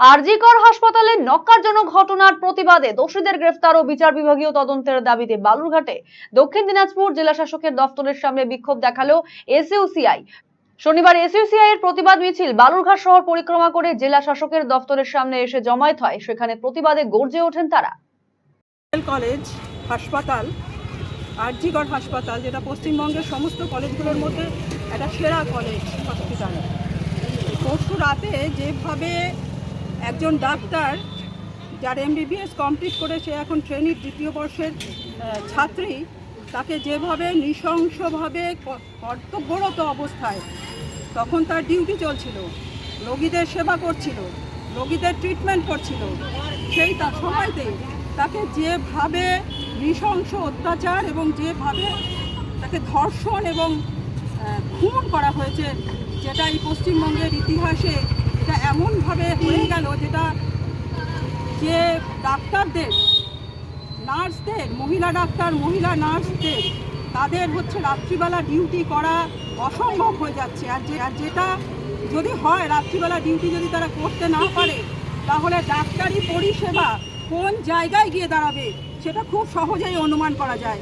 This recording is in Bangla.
আরজিকর হাসপাতালে নক্কারজনক ঘটনার প্রতিবাদে দোষীদের গ্রেফতার ও বিচার বিভাগীয় তদন্তের দাবিতে বালুরঘাটে দক্ষিণ দিনাজপুর জেলা শাসকের দফতরের সামনে বিক্ষোভ দেখাল এসইউসিআই। শনিবার এসইউসিআই এর প্রতিবাদ মিছিল বালুরঘাট শহর পরিক্রমা করে জেলা শাসকের দফতরের সামনে এসে জমায়েত হয়। সেখানে প্রতিবাদে গর্জে ওঠেন তারা। কলেজ, হাসপাতাল আরজিগড় হাসপাতাল, যেটা পশ্চিমবঙ্গের সমস্ত কলেজগুলোর মধ্যে একটা সেরা কলেজ হসপিটাল পরশু রাতে যেভাবে একজন ডাক্তার যার এমবিবিএস কমপ্লিট করে সে এখন ট্রেনির দ্বিতীয় বর্ষের ছাত্রী, তাকে যেভাবে নৃশংসভাবে কর্তব্যরত অবস্থায় তখন তার ডিউটি চলছিল, রোগীদের সেবা করছিল, রোগীদের ট্রিটমেন্ট করছিল। সেই তার সময়তে তাকে যেভাবে নৃশংস অত্যাচার এবং যেভাবে তাকে ধর্ষণ এবং খুন করা হয়েছে, যেটা এই পশ্চিমবঙ্গের ইতিহাসে গেল যেটা যে ডাক্তারদের, নার্সদের, মহিলা ডাক্তার, মহিলা নার্সদের, তাদের হচ্ছে রাত্রিবেলা ডিউটি করা অসম্ভব হয়ে যাচ্ছে। আর যে, আর যেটা যদি হয় রাত্রিবেলা ডিউটি যদি তারা করতে না পারে, তাহলে ডাক্তারি পরিষেবা কোন জায়গায় গিয়ে দাঁড়াবে, সেটা খুব সহজেই অনুমান করা যায়।